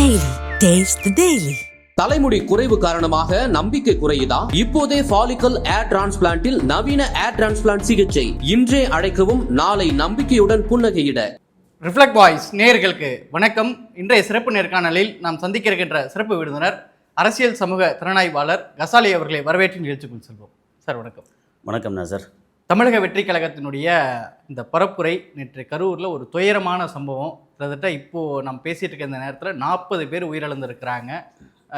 Taste the Daily. தலைமுடி குறைவு காரணமாக நம்பிக்கை குறையுதா? இப்போதே ஃபாலிக்கல் ஏர் டிரான்ஸ்பிளான்ட்டில் நவீன ஏர் டிரான்ஸ்பிளான்ட் சிகிச்சை. இன்றே அழைக்கவும் நாளை நம்பிக்கையுடன் புன்னகையிட. ரிஃப்ளெக்ட் வாய்ஸ் நேயர்களுக்கு வணக்கம். இன்றைய சிறப்பு நேர்காணலில் நாம் சந்திக்க இருக்கின்ற சிறப்பு விருந்தினர் அரசியல் சமூக திறனாய்வாளர் கசாலி அவர்களை வரவேற்று நிகழ்ச்சிக்குள் செல்வோம். சார் வணக்கம். வணக்கம் சார் தமிழக வெற்றி கழகத்தினுடைய இந்த பரப்புரை நேற்று கரூரில் ஒரு துயரமான சம்பவம். கிட்டத்தட்ட இப்போது நம்ம பேசிகிட்டு இருக்க இந்த நேரத்தில் நாற்பது பேர் உயிரிழந்திருக்கிறாங்க.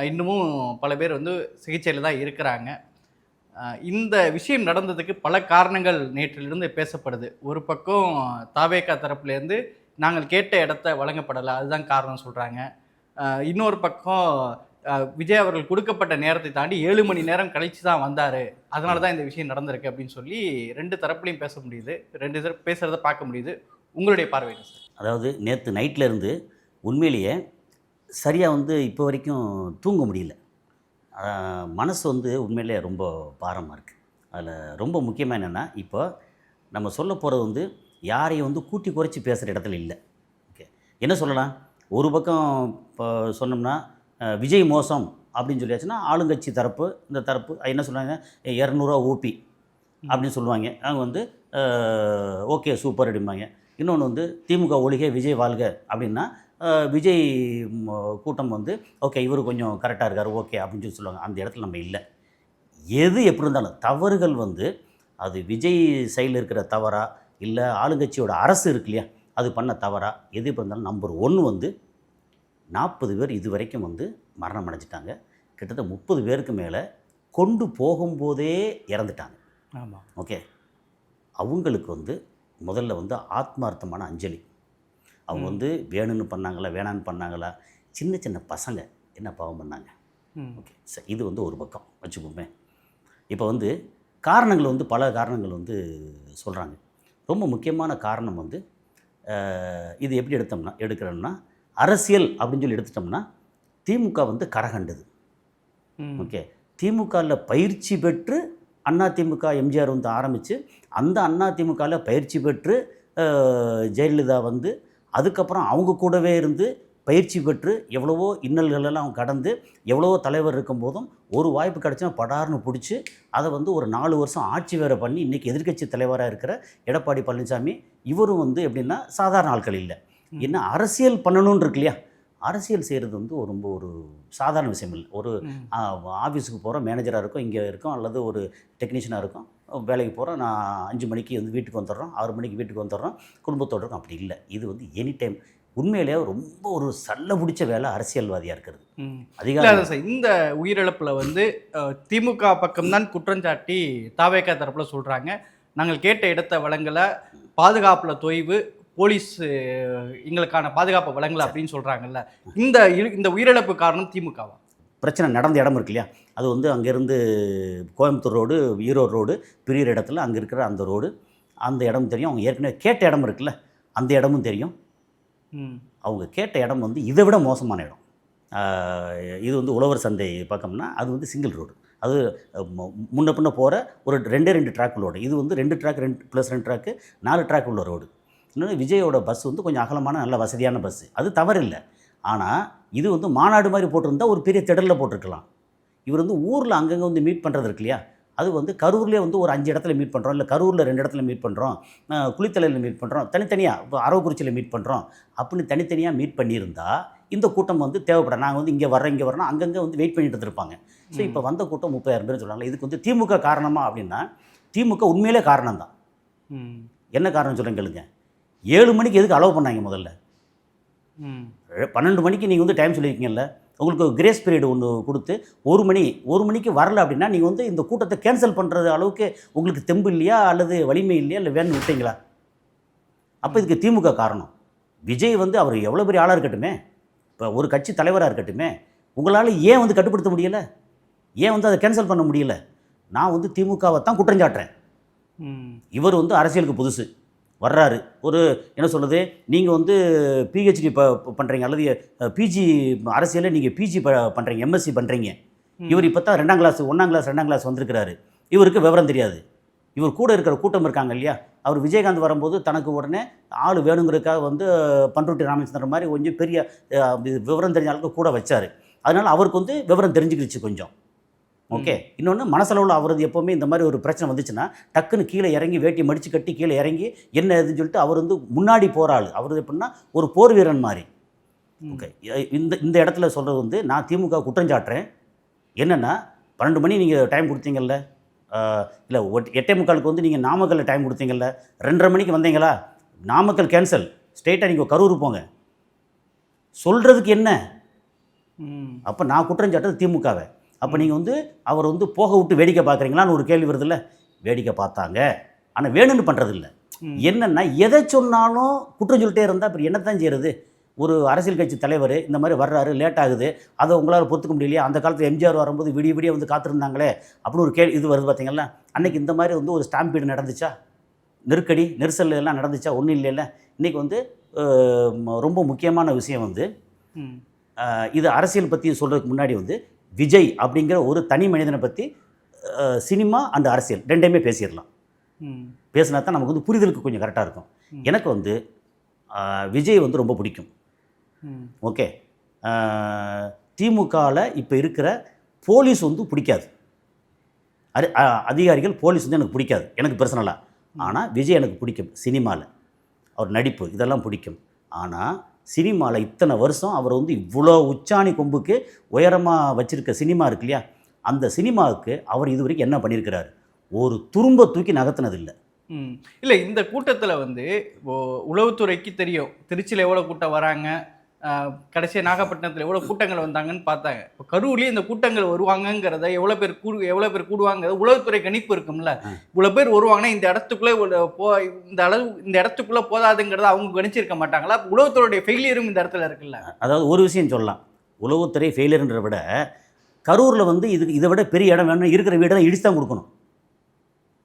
இன்னமும் பல பேர் வந்து சிகிச்சையில் தான் இருக்கிறாங்க. இந்த விஷயம் நடந்ததுக்கு பல காரணங்கள் நேற்றிலிருந்து பேசப்படுது. ஒரு பக்கம் தாவேக்கா தரப்புலேருந்து நாங்கள் கேட்ட இடத்த வழங்கப்படலை அதுதான் காரணம் சொல்கிறாங்க இன்னொரு பக்கம் விஜய் அவர்கள் கொடுக்கப்பட்ட நேரத்தை தாண்டி ஏழு மணி நேரம் கழிச்சு தான் வந்தார். அதனால தான் இந்த விஷயம் நடந்திருக்கு அப்படின்னு சொல்லி ரெண்டு தரப்புலையும் பேச முடியுது. ரெண்டு தரப்பு பேசுகிறத பார்க்க முடியுது. உங்களுடைய பார்வை சார்? அதாவது நேற்று நைட்டில் இருந்து உண்மையிலேயே சரியாக வந்து இப்போ வரைக்கும் தூங்க முடியல. மனசு வந்து உண்மையிலே ரொம்ப பாரமாக இருக்குது அதில் ரொம்ப முக்கியமாக என்னென்னா இப்போ நம்ம சொல்ல போகிறது வந்து யாரையும் வந்து கூட்டி குறைச்சி பேசுகிற இடத்துல இல்லை. ஓகே. என்ன சொல்லலாம்? ஒரு பக்கம் இப்போ சொன்னோம்னா விஜய் மோசம் அப்படின்னு சொல்லியாச்சுன்னா ஆளுங்கட்சி தரப்பு இந்த தரப்பு என்ன சொல்லுவாங்க இரநூறுவா ஓபி அப்படின்னு சொல்லுவாங்க. அவங்க வந்து ஓகே சூப்பர் அப்படிம்பாங்க. இன்னொன்று வந்து திமுக ஒழிக விஜய் வாழ்க அப்படின்னா விஜய் கூட்டம் வந்து ஓகே இவர் கொஞ்சம் கரெக்டாக இருக்கார் ஓகே அப்படின்னு சொல்லி சொல்லுவாங்க. அந்த இடத்துல நம்ம இல்லை. எது எப்படி இருந்தாலும் தவறுகள் வந்து அது விஜய் சைடில் இருக்கிற தவறா இல்லை ஆளுங்கட்சியோட அரசு இருக்கு இல்லையா அது பண்ண தவறா எது எப்படி இருந்தாலும் நம்பர் ஒன்று வந்து நாற்பது பேர் இது வரைக்கும் வந்து மரணம் அடைஞ்சிட்டாங்க. கிட்டத்தட்ட முப்பது பேருக்கு மேலே கொண்டு போகும்போதே இறந்துட்டாங்க. ஆமாம் ஓகே. அவங்களுக்கு வந்து முதல்ல வந்து ஆத்மார்த்தமான அஞ்சலி. அவங்க வந்து வேணும்னு பண்ணாங்களா வேணான்னு பண்ணாங்களா? சின்ன சின்ன பசங்க என்ன பாவம் பண்ணாங்க. ஓகே. சரி இது வந்து ஒரு பக்கம் வச்சுப்போமே இப்போ வந்து காரணங்கள் வந்து பல காரணங்கள் வந்து சொல்கிறாங்க ரொம்ப முக்கியமான காரணம் வந்து இது எப்படி எடுத்தோம்னா எடுக்கிறோம்னா அரசியல் அப்படின்னு சொல்லி எடுத்துட்டோம்னா திமுக வந்து கரகண்டது ஓகே. திமுகவில் பயிற்சி பெற்று அண்ணா திமுக எம்ஜிஆர் வந்து ஆரம்பித்து அந்த அண்ணா திமுகவில் பயிற்சி பெற்று ஜெயலலிதா வந்து அதுக்கப்புறம் அவங்க கூடவே இருந்து பயிற்சி பெற்று எவ்வளவோ இன்னல்கள் எல்லாம் கடந்து எவ்வளவோ தலைவர் இருக்கும்போதும் ஒரு வாய்ப்பு கிடைச்சா படார்னு பிடிச்சி அதை வந்து ஒரு நாலு வருஷம் ஆட்சி வேற பண்ணி இன்றைக்கி எதிர்க்கட்சி தலைவராக இருக்கிற எடப்பாடி பழனிசாமி இவரும் வந்து எப்படின்னா சாதாரண ஆட்கள் இல்லை. என்ன அரசியல் பண்ணணும்னு இருக்கு இல்லையா அரசியல் செய்கிறது வந்து ஒரு ரொம்ப ஒரு சாதாரண விஷயம் இல்லை. ஒரு ஆஃபீஸுக்கு போகிறோம் மேனேஜராக இருக்கும் இங்கே இருக்கோம் அல்லது ஒரு டெக்னீஷியனாக இருக்கும் வேலைக்கு போகிறோம் நான் அஞ்சு மணிக்கு வந்து வீட்டுக்கு வந்துடுறோம் ஆறு மணிக்கு வீட்டுக்கு வந்துடுறோம் குடும்பத்தோடு இருக்கோம் அப்படி இல்லை. இது வந்து எனி டைம் உண்மையிலேயே ரொம்ப ஒரு சல்ல பிடிச்ச வேலை அரசியல்வாதியாக இருக்கிறது. அதிகாரம் சார் இந்த உயிரிழப்புல வந்து திமுக பக்கம்தான் குற்றஞ்சாட்டி தாவேக்கா தரப்புல சொல்றாங்க. நாங்கள் கேட்ட இடத்தை வழங்கல பாதுகாப்புல தொய்வு போலீஸ் எங்களுக்கான பாதுகாப்பை வழங்கல அப்படின்னு சொல்றாங்கல்ல. இந்த இந்த உயிரிழப்பு காரணம் திமுகவா? பிரச்சனை நடந்த இடம் இருக்கு இல்லையா? அது வந்து அங்கேருந்து கோயம்புத்தூர் ரோடு ஈரோடு ரோடு பிரியிற இடத்துல அங்கே இருக்கிற அந்த ரோடு அந்த இடம் தெரியும். அவங்க ஏற்கனவே கேட்ட இடம் இருக்குல்ல அந்த இடமும் தெரியும். அவங்க கேட்ட இடம் வந்து இதை விட மோசமான இடம். இது வந்து உழவர் சந்தை பக்கம்னா அது வந்து சிங்கிள் ரோடு. அது முன்ன பின்ன போகிற ஒரு ரெண்டே ரெண்டு ட்ராக் உள்ள ரோடு. இது வந்து ரெண்டு ட்ராக் ரெண்டு ப்ளஸ் ரெண்டு ட்ராக்கு நாலு ட்ராக் உள்ள ரோடு. இன்னொன்று விஜயோட பஸ் வந்து கொஞ்சம் அகலமான நல்ல வசதியான பஸ்ஸு அது தவறில்லை. ஆனால் இது வந்து மாநாடு மாதிரி போட்டிருந்தா ஒரு பெரிய திடலில் போட்டிருக்கலாம். இவர் வந்து ஊரில் அங்கங்கே வந்து மீட் பண்ணுறது இருக்கு இல்லையா? அது வந்து கரூர்லேயே வந்து ஒரு அஞ்சு இடத்துல மீட் பண்ணுறோம் இல்லை கரூரில் ரெண்டு இடத்துல மீட் பண்ணுறோம் குளித்தலையில் மீட் பண்ணுறோம் தனித்தனியாக இப்போ அரவக்குறிச்சியில் மீட் பண்ணுறோம் அப்படின்னு தனித்தனியாக மீட் பண்ணியிருந்தா இந்த கூட்டம் வந்து தேவைப்படும் நாங்கள் வந்து இங்கே வர்றோம் இங்கே வரோம் அங்கங்கே வந்து வெயிட் பண்ணிட்டு இருந்திருப்பாங்க. ஸோ இப்போ வந்த கூட்டம் முப்பதாயிரம் பேர் சொல்கிறாங்க இதுக்கு வந்து திமுக காரணமா அப்படின்னா திமுக உண்மையிலே காரணம் தான் ம். என்ன காரணம் சொல்லுங்க கேளுங்க. ஏழு மணிக்கு எதுக்கு அலோவ் பண்ணாங்க முதல்ல? பன்னெண்டு மணிக்கு நீங்கள் வந்து டைம் சொல்லியிருக்கீங்கல்ல? உங்களுக்கு கிரேஸ் பீரியட் ஒன்று கொடுத்து ஒரு மணி ஒரு மணிக்கு வரல அப்படின்னா நீங்கள் வந்து இந்த கூட்டத்தை கேன்சல் பண்ணுறது அளவுக்கு உங்களுக்கு தெம்பு இல்லையா? அல்லது வலிமை இல்லையா? இல்லை வேணும்னு விட்டீங்களா? அப்போ இதுக்கு திமுக காரணம். விஜய் வந்து அவர் எவ்வளோ பெரிய ஆளாக இருக்கட்டுமே? இப்போ ஒரு கட்சி தலைவராக இருக்கட்டுமே? உங்களால் ஏன் வந்து கட்டுப்படுத்த முடியலை? ஏன் வந்து அதை கேன்சல் பண்ண முடியல? நான் வந்து திமுகவை தான் குற்றம் சாட்டுறேன் ம். இவர் வந்து அரசியலுக்கு புதுசு. வர்றாரு. ஒரு என்ன சொல்கிறது நீங்கள் வந்து பிஹெச்டி ப பண்ணுறீங்க அல்லது பிஜி அரசியலில் நீங்கள் பிஜி ப பண்ணுறீங்க எம்எஸ்சி பண்ணுறீங்க இவர் இப்போ தான் ரெண்டாம் கிளாஸ் ஒன்றாம் கிளாஸ் ரெண்டாம் கிளாஸ் வந்திருக்கிறாரு. இவருக்கு விவரம் தெரியாது. இவர் கூட இருக்கிற கூட்டம் இருக்காங்க இல்லையா? அவர் விஜயகாந்த் வரும்போது தனக்கு உடனே ஆள் வேணுங்கிறதுக்காக வந்து பண்ருட்டி ராமச்சந்திரன் மாதிரி கொஞ்சம் பெரிய விவரம் தெரிஞ்ச ஆளுக்கு கூட வச்சார். அதனால் அவருக்கு வந்து விவரம் தெரிஞ்சுக்கிடுச்சு கொஞ்சம். ஓகே. இன்னொன்று மனசளவில் அவரது எப்போவுமே இந்த மாதிரி ஒரு பிரச்சனை வந்துச்சுன்னா டக்குன்னு கீழே இறங்கி வேட்டி மடித்து கட்டி கீழே இறங்கி என்ன ஏதுன்னு சொல்லிட்டு அவர் வந்து முன்னாடி போகிறாள் அவர் எப்படின்னா ஒரு போர் வீரன் மாதிரி. ஓகே. இந்த இந்த இடத்துல சொல்கிறது வந்து நான் திமுக குற்றஞ்சாட்டுறேன் என்னென்னா பன்னெண்டு மணி நீங்கள் டைம் கொடுத்தீங்கல்ல? இல்லை எட்டே முக்காலுக்கு வந்து நீங்கள் நாமக்கல்ல டைம் கொடுத்தீங்கல்ல? ரெண்டரை மணிக்கு வந்தீங்களா? நாமக்கல் கேன்சல் ஸ்ட்ரெயிட்டாக நீங்கள் கரூர் போங்க. சொல்கிறதுக்கு என்ன? அப்போ நான் குற்றம் சாட்டுறது திமுகவை. அப்போ நீங்கள் வந்து அவர் வந்து போக விட்டு வேடிக்கை பார்க்குறீங்களான்னு ஒரு கேள்வி வருதுல்ல? வேடிக்கை பார்த்தாங்க. ஆனால் வேணும்னு பண்ணுறதில்ல ம். என்னென்னா எதை சொன்னாலும் குற்றம் சொல்லிட்டே இருந்தால் அப்புறம் என்னத்தான் செய்கிறது ஒரு அரசியல் கட்சி தலைவர் இந்த மாதிரி வர்றாரு லேட் ஆகுது. அதை உங்களால் பொறுத்துக்க முடியலையா. அந்த காலத்தில் எம்ஜிஆர் வரும்போது விடிய விடிய வந்து காத்திருந்தாங்களே அப்படின்னு ஒரு கேள்வி இது வருது பார்த்தீங்களா அன்னைக்கு இந்த மாதிரி வந்து ஒரு ஸ்டாம்பீடு நடந்துச்சா? நெருக்கடி நெரிசல் எல்லாம் நடந்துச்சா? ஒன்றும் இல்லைல்ல. இன்றைக்கி வந்து ரொம்ப முக்கியமான விஷயம் வந்து இது அரசியல் பற்றி சொல்கிறதுக்கு முன்னாடி வந்து விஜய் அப்படிங்கிற ஒரு தனி மனிதனை பற்றி சினிமா அண்ட் அரசியல் ரெண்டையுமே பேசிடலாம். பேசினா தான் நமக்கு வந்து புரிதலுக்கு கொஞ்சம் கரெக்டாக இருக்கும். எனக்கு வந்து விஜய் வந்து ரொம்ப பிடிக்கும். ஓகே. திமுகவில் இப்போ இருக்கிற போலீஸ் வந்து பிடிக்காது. அரி அ- அதிகாரிகள் போலீஸ் வந்து எனக்கு பிடிக்காது. எனக்கு பர்சனலாக ஆனால் விஜய் எனக்கு பிடிக்கும் சினிமாவில் அவர் நடிப்பு இதெல்லாம் பிடிக்கும். ஆனால் சினிமாவில் இத்தனை வருஷம் அவர் வந்து இவ்வளோ உச்சாணி கொம்புக்கு உயரமாக வச்சுருக்க சினிமா இருக்கு இல்லையா அந்த சினிமாவுக்கு அவர் இது வரைக்கும் என்ன பண்ணியிருக்கிறாரு ஒரு துரும்ப தூக்கி நகர்த்தினதில்லை. இல்லை இந்த கூட்டத்தில் வந்து உளவுத்துறைக்கு தெரியும். திருச்சியில் எவ்வளோ கூட்டம் வராங்க? கடைசியாக நாகப்பட்டினத்தில் எவ்வளோ கூட்டங்கள் வந்தாங்கன்னு பார்த்தாங்க. இப்போ கரூர்லேயே இந்த கூட்டங்கள் வருவாங்கங்கிறத எவ்வளோ பேர் கூடு எவ்வளோ பேர் கூடுவாங்கிறத உளவுத்துறை கணிப்பு இருக்கும்ல. இவ்வளோ பேர் வருவாங்கன்னா இந்த இடத்துக்குள்ளே போ இந்த அளவு இந்த இடத்துக்குள்ளே போதாதுங்கிறத அவங்க கணிச்சிருக்க மாட்டாங்களா? உளவுத்துறையுடைய ஃபெயிலியரும் இந்த இடத்துல இருக்குல்ல அதாவது ஒரு விஷயம் சொல்லலாம். உளவுத்துறை ஃபெயிலியர்ன்றதை விட கரூரில் வந்து இதுக்கு இதை விட பெரிய இடம் வேணும் இருக்கிற வீடெல்லாம் இடிச்சு தான் கொடுக்கணும்.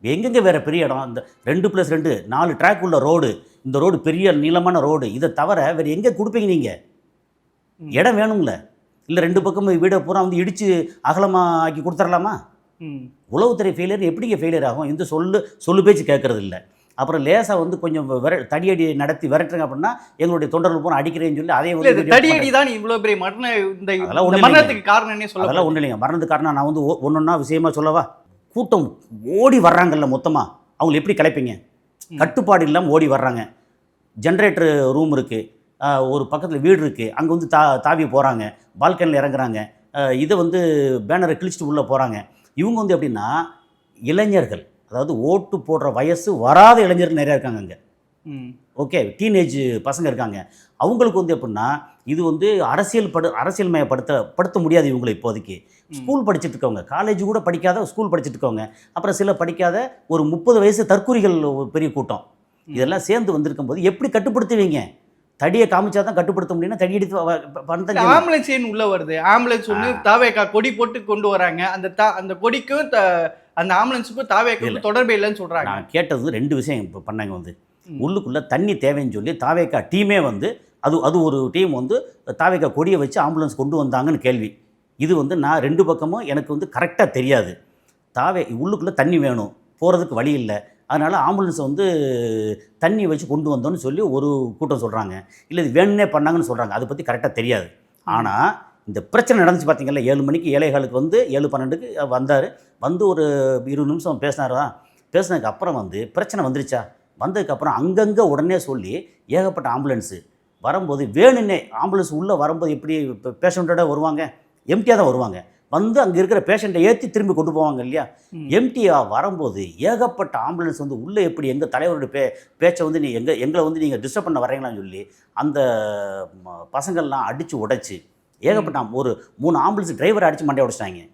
எங்கெங்கே வேறு பெரிய இடம்? இந்த ரெண்டு ப்ளஸ் ரெண்டு நாலு ட்ராக் உள்ள ரோடு இந்த ரோடு பெரிய நீளமான ரோடு. இதை தவிர வேறு எங்கே கொடுப்பீங்க நீங்கள். இடம் வேணும்ல. இல்லை ரெண்டு பக்கமும் வீடை பூரா வந்து இடித்து அகலமாக ஆக்கி கொடுத்துடலாமா உளவுத்துறை ஃபெயிலியர் எப்படிங்க ஃபெயிலியர் ஆகும்? இந்த சொல்லு சொல்லு பேச்சு கேட்கறது இல்லை. அப்புறம் லேசாக வந்து கொஞ்சம் விர தடியடி நடத்தி விரட்டுங்க அப்படின்னா எங்களுடைய தொண்டர்கள் பூரா அடிக்கிறேன்னு சொல்லி அதே வந்து தடியடி தான் இவ்வளோ பெரிய மரண இந்த மரணத்துக்கு காரணம்னே சொல்ல அதெல்லாம் ஒன்றும் இல்லைங்க. மரணத்துக்கு காரணம் நான் வந்து ஒன்றொன்னா விஷயமா சொல்லவா? கூட்டம் ஓடி வர்றாங்கல்ல மொத்தமாக அவங்களை எப்படி கலைப்பீங்க. கட்டுப்பாடு இல்லாமல் ஓடி வர்றாங்க. ஜென்ரேட்டர் ரூம் இருக்குது ஒரு பக்கத்தில் வீடு இருக்குது அங்கே வந்து தா தாவி போகிறாங்க பால்கனியில் இறங்குறாங்க. இதை வந்து பேனரை கிழிச்சிட்டு உள்ளே போகிறாங்க இவங்க வந்து எப்படின்னா இளைஞர்கள். அதாவது ஓட்டு போடுற வயசு வராத இளைஞர்கள் நிறையா இருக்காங்க அங்கே. ஓகே டீனேஜ் பசங்க இருக்காங்க. அவங்களுக்கு வந்து எப்படின்னா இது வந்து அரசியல் படு அரசியல் மயப்படுத்த படுத்த முடியாது இவங்களை இப்போதைக்கு. ஸ்கூல் படிச்சுட்டு இருக்கவங்க காலேஜ் கூட படிக்காத ஸ்கூல் படிச்சுட்டு இருக்கவங்க. அப்புறம் சில படிக்காத ஒரு முப்பது வயசு தற்கூரிகள் ஒரு பெரிய கூட்டம். இதெல்லாம் சேர்ந்து வந்திருக்கும் போது எப்படி கட்டுப்படுத்துவீங்க? தடியை காமிச்சா தான் கட்டுப்படுத்த முடியும்னா தடி எடுத்து பணத்தை ஆம்புலன்ஸ் ஏன் உள்ள வருது. ஆம்புலன்ஸ் ஒண்ணு தாவேக்கா கொடி போட்டு கொண்டு வராங்க. அந்த தா அந்த கொடிக்கும் த- அந்த ஆம்புலன்ஸுக்கும் தாவேக்காவுக்கும் தொடர்பே இல்லைன்னு சொல்றாங்க. நான் கேட்டது வந்து ரெண்டு விஷயம் இப்போ பண்ணாங்க வந்து. உள்ளுக்குள்ளே தண்ணி தேவைன்னு சொல்லி தாவேக்கா டீமே வந்து அது அது ஒரு டீம் வந்து தாவேக்கா கொடியை வச்சு ஆம்புலன்ஸ் கொண்டு வந்தாங்கன்னு கேள்வி. இது வந்து நான் ரெண்டு பக்கமும் எனக்கு வந்து கரெக்டாக தெரியாது. தாவே உள்ளுக்குள்ளே தண்ணி வேணும். போகிறதுக்கு வழி இல்லை. அதனால் ஆம்புலன்ஸை வந்து தண்ணி வச்சு கொண்டு வந்தோன்னு சொல்லி ஒரு கூட்டம் சொல்கிறாங்க இல்லை இது வேணும்னே பண்ணாங்கன்னு சொல்கிறாங்க அதை பற்றி கரெக்டாக தெரியாது. ஆனால் இந்த பிரச்சனை நடந்துச்சு பார்த்தீங்கல்ல ஏழு மணிக்கு ஏழைகளுக்கு வந்து ஏழு பன்னெண்டுக்கு வந்தார். வந்து ஒரு இருபது நிமிஷம் பேசினாரா பேசினதுக்கு அப்புறம் வந்து பிரச்சனை வந்துருச்சா? வந்ததுக்கப்புறம் அங்கங்கே உடனே சொல்லி ஏகப்பட்ட ஆம்புலன்ஸு வரும்போது வேணுன்னே ஆம்புலன்ஸ் உள்ளே வரும்போது எப்படி பேஷண்ட்டோட வருவாங்க? எம்டியாக தான் வருவாங்க. வந்து அங்கே இருக்கிற பேஷண்ட்டை ஏற்றி திரும்பி கொண்டு போவாங்க இல்லையா? ம். எம்டியாக வரும்போது ஏகப்பட்ட ஆம்புலன்ஸ் வந்து உள்ளே எப்படி எங்கள் தலைவருடைய பே பேச்சை வந்து நீ எங்கள் எங்களை வந்து நீங்கள் டிஸ்டர்ப் பண்ண வரீங்களான்னு சொல்லி அந்த பசங்கள்லாம் அடித்து உடைச்சி ஏகப்பட்ட ஒரு மூணு ஆம்புலன்ஸ் டிரைவரை அடித்து மண்டைய உடைச்சிட்டாங்க.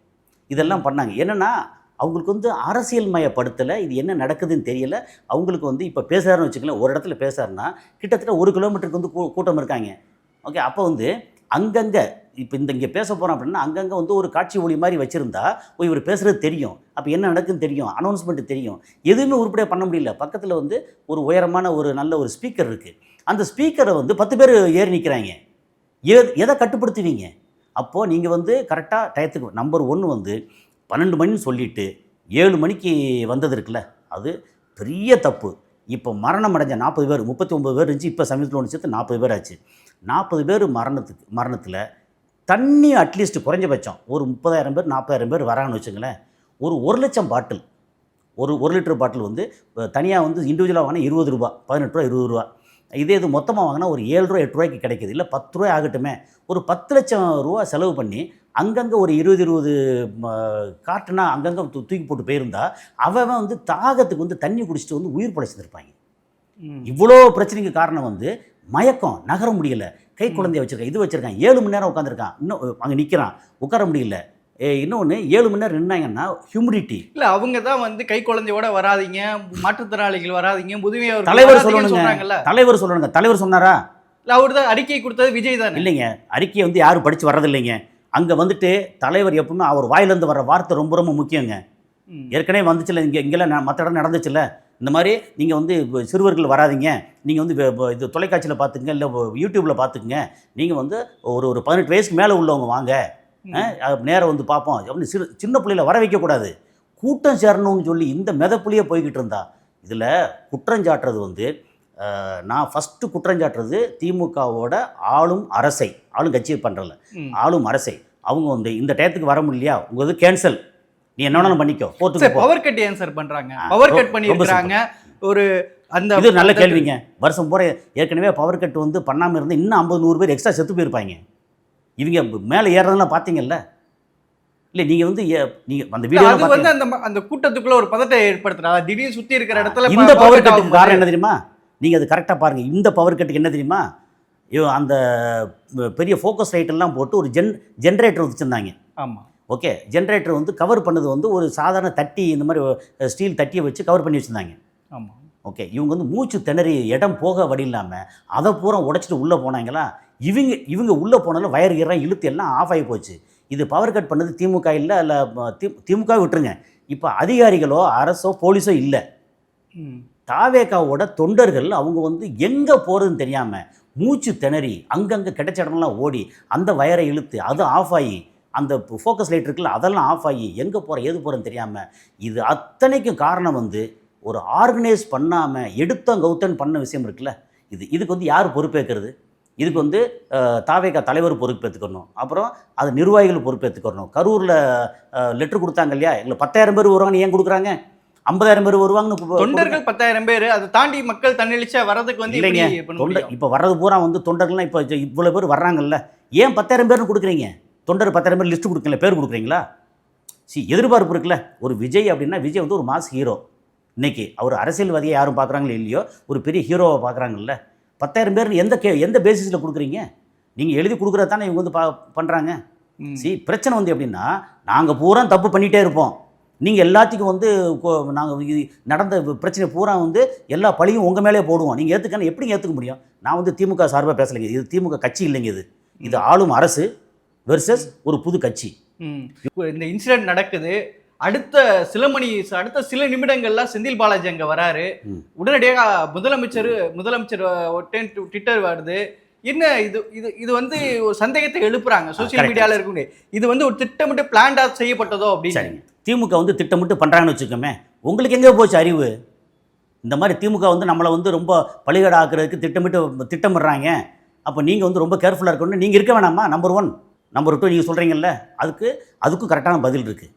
இதெல்லாம் பண்ணாங்க. என்னென்னா அவங்களுக்கு வந்து அரசியல் மயப்படுத்தலை இது என்ன நடக்குதுன்னு தெரியல. அவங்களுக்கு வந்து இப்போ பேசுகிறாருன்னு வச்சுக்கல ஒரு இடத்துல பேசுறாருன்னா கிட்டத்தட்ட ஒரு கிலோமீட்டருக்கு வந்து கூ- கூட்டம் இருக்காங்க. ஓகே அப்போ வந்து அங்கங்கே இப்போ இந்த இங்கே பேச போகிறோம் அப்படின்னா அங்கங்கே வந்து ஒரு காட்சி ஒளி மாதிரி வச்சுருந்தா ஓ இவர் பேசுகிறது தெரியும். அப்போ என்ன நடக்குன்னு தெரியும். அனௌன்ஸ்மெண்ட் தெரியும். எதுவுமே உருப்படியாக பண்ண முடியல. பக்கத்தில் வந்து ஒரு உயரமான ஒரு நல்ல ஒரு ஸ்பீக்கர் இருக்குது அந்த ஸ்பீக்கரை வந்து பத்து பேர் ஏறி நிற்கிறாங்க எ எதை கட்டுப்படுத்துவீங்க அப்போது நீங்கள் வந்து கரெக்டாக டயத்துக்கு நம்பர் ஒன்று வந்து பன்னெண்டு மணின்னு சொல்லிட்டு ஏழு மணிக்கு வந்தது இருக்குல்ல அது பெரிய தப்பு. இப்போ மரணம் அடைஞ்ச நாற்பது பேர் முப்பத்தி ஒம்பது பேர் இருந்துச்சு. இப்போ சமீபத்தில் ஒன்று சேர்த்து நாற்பது பேர் ஆச்சு. நாற்பது பேர் மரணத்துக்கு மரணத்தில் தண்ணி அட்லீஸ்ட் குறைஞ்சபட்சம் ஒரு முப்பதாயிரம் பேர் நாற்பதாயிரம் பேர் வராங்கன்னு வச்சுங்களேன் ஒரு ஒரு லட்சம் பாட்டில் ஒரு ஒரு லிட்டர் பாட்டில் வந்து தனியாக வந்து இண்டிவிஜுவலாக வாங்கினா இருபது ரூபா பதினெட்டு ரூபா இருபது ரூபா. இதே இது மொத்தமாக வாங்கினா ஒரு ஏழு ரூபா எட்டு ரூபாய்க்கு கிடைக்குது. இல்லை பத்து ரூபாய் ஆகட்டுமே. ஒரு பத்து லட்சம் ரூபா செலவு பண்ணி அங்கங்கே ஒரு இருபது இருபது காட்டுனா அங்கங்கே தூ- தூக்கி போட்டு போயிருந்தா அவன் வந்து தாகத்துக்கு வந்து தண்ணி குடிச்சிட்டு வந்து உயிர் படைச்சிருப்பாங்க. இவ்வளோ பிரச்சனைக்கு காரணம் வந்து மயக்கம் நகர முடியல. கை குழந்தைய வச்சிருக்கான். இது வச்சிருக்கான். ஏழு மணி நேரம் உட்காந்துருக்கான் இன்னும் அங்கே நிற்கிறான் உட்கார முடியல. ஏ, இன்னொன்று ஏழு மணி நேரம் நின்னாங்கன்னா ஹியூமிடிட்டி இல்ல அவங்க தான் வந்து கை குழந்தையோட வராதீங்க. மாற்றுத்திறனாளிகள் வராதீங்க. முதுமையவர் தலைவர் சொல்லணுங்க. தலைவர் சொல்லணுங்க. தலைவர் சொன்னாரா? இல்ல அவர் தான் அறிக்கை கொடுத்தது விஜய் தானே. இல்லைங்க. அறிக்கையை வந்து யாரும் படித்து வர்றதில்லைங்க. அங்கே வந்துட்டு தலைவர் எப்பவுமே அவர் வாயிலேருந்து வர்ற வார்த்தை ரொம்ப ரொம்ப முக்கியங்க. ஏற்கனவே வந்துச்சுல்ல இங்கே இங்கெல்லாம் மற்ற இடம் நடந்துச்சுல்ல. இந்த மாதிரி நீங்கள் வந்து இப்ப சிறுவர்கள் வராதீங்க. நீங்கள் வந்து இது தொலைக்காட்சியில் பார்த்துக்குங்க இல்லை யூடியூப்பில் பார்த்துக்குங்க. நீங்கள் வந்து ஒரு ஒரு பதினெட்டு வயசுக்கு மேலே உள்ளவங்க வாங்க. நேரம் வந்து பார்ப்போம். அப்படின்னு சிறு சின்ன பிள்ளையில வர வைக்கக்கூடாது கூட்டம் சேரணும்னு சொல்லி இந்த மெதப்புலியே போய்கிட்டு இருந்தா இதில் குற்றஞ்சாட்டுறது வந்து நான் ஃபஸ்ட்டு குற்றஞ்சாட்டுறது திமுகவோட ஆளும் அரசை ஆளும் கட்சியை பண்ணுறல. ஆளும் அரசை. அவங்க வந்து இந்த டயத்துக்கு வர முடியலையா? உங்க இது கேன்சல் நீ என்ன பண்ணிக்கோ சார் கோர்ட்டுக்கு போ. பவர் கட் ஆன்சர் பண்றாங்க? ஆ, பவர் கட் பண்ணியிருக்கிறாங்க ஒரு அந்த இது நல்ல கேள்விங்க. வருஷம் பூரா ஏற்கனவே பவர் கட் வந்து பண்ணாமல் இருந்து இன்னும் ஐம்பது நூறு பேர் எக்ஸ்ட்ரா செத்து போயிருப்பாங்க. இவங்க மேலே ஏறுறதெல்லாம் பார்த்தீங்கல்ல இல்லை நீங்கள் வந்து நீங்கள் அந்த வீடியோ அது வந்து அந்த அந்த கூட்டத்துக்குள்ள ஒரு பதத்தை ஏற்படுத்துறா. திடீர்னு சுத்தி இருக்கிற இடத்துல இந்த பவர் கட்டுக்கு காரணம் என்ன தெரியுமா? நீங்கள் அது கரெக்டாக பாருங்கள் இந்த பவர் கட்டுக்கு என்ன தெரியுமா? ஐயோ அந்த பெரிய ஃபோக்கஸ் லைட் எல்லாம் போட்டு ஒரு ஜென் ஜென்ரேட்டர் வச்சுருந்தாங்க. ஆமா. ஓகே ஜென்ரேட்டர் வந்து கவர் பண்ணது வந்து ஒரு சாதாரண தட்டி இந்த மாதிரி ஸ்டீல் தட்டியை வச்சு கவர் பண்ணி வச்சுருந்தாங்க. ஆமா. ஓகே இவங்க வந்து மூச்சு திணறி இடம் போக வழி இல்லாமல் அதை பூரா உடைச்சிட்டு உள்ளே போனாங்களா? இவங்க இவங்க உள்ளே போனாலும் வயர் கீரம் இழுத்து எல்லாம் ஆஃப் ஆகி போச்சு. இது பவர் கட் பண்ணது திமுக இல்லை இல்லை திமுக விட்டுருங்க. இப்போ அதிகாரிகளோ அரசோ போலீஸோ இல்லை. ம். தாவேகாவோட தொண்டர்கள் அவங்க வந்து எங்கே போகிறதுன்னு தெரியாமல் மூச்சு திணறி அங்கங்கே கிடைச்ச இடம்லாம் ஓடி அந்த வயரை இழுத்து அது ஆஃப் ஆகி அந்த ஃபோக்கஸ் லைட் இருக்குல்ல அதெல்லாம் ஆஃப் ஆகி எங்கே போகிற ஏது போகிறேன்னு தெரியாமல் இது அத்தனைக்கும் காரணம் வந்து ஒரு ஆர்கனைஸ் பண்ணாமல் எடுத்தம் கௌத்தன் பண்ண விஷயம் இருக்குல்ல இது இதுக்கு வந்து யார் பொறுப்பேற்கிறது? இதுக்கு வந்து தாவேகா தலைவர் பொறுப்பேற்றுக்கணும் அப்புறம் அது நிர்வாகிகள் பொறுப்பேற்றுக்கணும் கரூரில் லெட்டர் கொடுத்தாங்க இல்லையா? இல்லை பத்தாயிரம் பேர் வருவாங்கன்னு ஏன் கொடுக்குறாங்க? ஐம்பதாயிரம் பேர் வருவாங்கன்னு தொண்டர்கள் பத்தாயிரம் பேர் அதை தாண்டி மக்கள் தன்னெழுச்சியா வர்றதுக்கு வந்து இல்லைங்க. தொண்டர் இப்போ வர்றது பூரா வந்து தொண்டர்கள்லாம் இப்போ இவ்வளோ பேர் வர்றாங்கல்ல. ஏன் பத்தாயிரம் பேர்னு கொடுக்குறீங்க? தொண்டர் பத்தாயிரம் பேர் லிஸ்ட்டு கொடுக்கல பேர் கொடுக்குறீங்களா? சி எதிர்பார்ப்பு இருக்குல்ல. ஒரு விஜய் அப்படின்னா விஜய் வந்து ஒரு மாஸ் ஹீரோ இன்னைக்கு அவர் அரசியல்வாதியை யாரும் பார்க்குறாங்களோ இல்லையோ ஒரு பெரிய ஹீரோவை பார்க்குறாங்கல்ல. பத்தாயிரம் பேர் எந்த கே எந்த பேசிஸில் கொடுக்குறீங்க? நீங்கள் எழுதி கொடுக்குறது தானே இவங்க வந்து பா பண்ணுறாங்க. சி பிரச்சனை வந்து எப்படின்னா நாங்கள் பூரா தப்பு பண்ணிகிட்டே இருப்போம். நீங்கள் எல்லாத்துக்கும் வந்து நாங்கள் நடந்த பிரச்சனை பூரா வந்து எல்லா பழியும் உங்கள் மேலே போடுவோம். நீங்கள் ஏற்றுக்கணும் எப்படி ஏற்றுக்க முடியும்? நான் வந்து திமுக சார்பாக பேசலைங்க. இது திமுக கட்சி இல்லைங்க இது. இது ஆளும் அரசு. வெர்சஸ் ஒரு புது கட்சி. இந்த இன்சிடென்ட் நடக்குது. அடுத்த சில மணி அடுத்த சில நிமிடங்கள்ல செந்தில் பாலாஜி அங்க வராரு. உடனடியாக முதலமைச்சர் முதலமைச்சர் ஒட்டேன் ட்விட்டர் வருது. என்ன இது இது இது வந்து ஒரு சந்தேகத்தை எழுப்புறாங்க. சோசியல். மீடியால இருக்கக்கூடிய. இது வந்து ஒரு திட்டமிட்டு பிளான்டா செய்யப்பட்டதோ அப்படின்னு. திமுக வந்து திட்டமிட்டு பண்ணுறாங்கன்னு வச்சுக்கோமே உங்களுக்கு எங்கே போச்சு அறிவு? இந்த மாதிரி திமுக வந்து நம்மளை வந்து ரொம்ப பலிகடை ஆக்குறதுக்கு திட்டமிட்டு திட்டமிடுறாங்க. அப்போ நீங்கள் வந்து ரொம்ப கேர்ஃபுல்லாக இருக்கணும்னு நீங்கள் இருக்க வேணாமா? நம்பர் ஒன் நம்பர் டூ நீங்கள் சொல்கிறீங்கல்ல அதுக்கு அதுக்கும் கரெக்டான பதில் இருக்குது